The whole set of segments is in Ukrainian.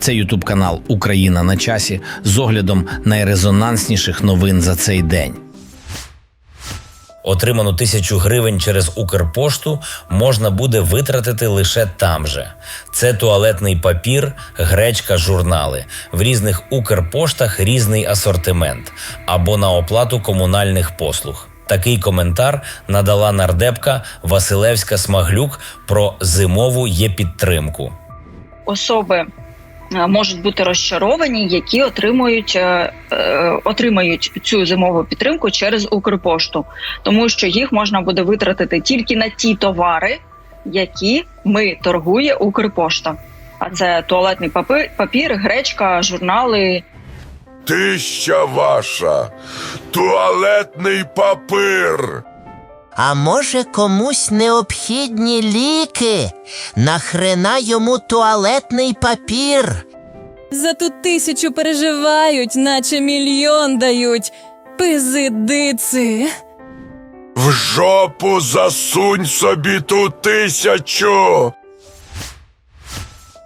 Це Ютуб канал Україна на часі з оглядом найрезонансніших новин за цей день. Отриману тисячу гривень через Укрпошту можна буде витратити лише там же. Це туалетний папір, гречка, журнали. В різних Укрпоштах різний асортимент або на оплату комунальних послуг. Такий коментар надала нардепка Василевська Смаглюк про зимову є-підтримку. особи можуть бути розчаровані, які отримують, е, е, отримають цю зимову підтримку через Укрпошту, тому що їх можна буде витратити тільки на ті товари, які ми торгує Укрпошта. А це туалетний папи- папір, гречка, журнали. Тища ваша, туалетний папир. А може комусь необхідні ліки? Нахрена йому туалетний папір? За ту тисячу переживають, наче мільйон дають. Пизидици. В жопу засунь собі ту тисячу.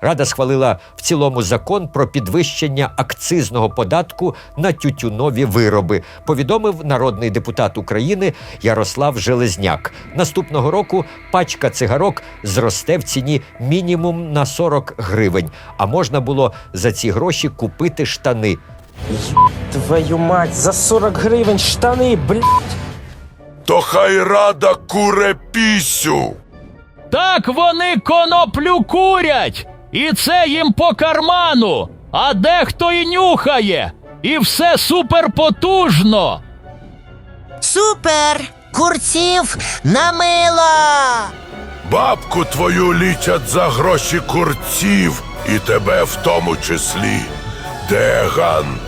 Рада схвалила в цілому закон про підвищення акцизного податку на тютюнові вироби, повідомив народний депутат України Ярослав Железняк. Наступного року пачка цигарок зросте в ціні мінімум на 40 гривень, а можна було за ці гроші купити штани. Твою мать, за 40 гривень штани, блядь. То хай рада куре пісю. Так вони коноплю курять, і це їм по карману, а дехто і нюхає, і все суперпотужно. Супер! Курців на мило! Бабку твою лічать за гроші курців, і тебе в тому числі. Деган.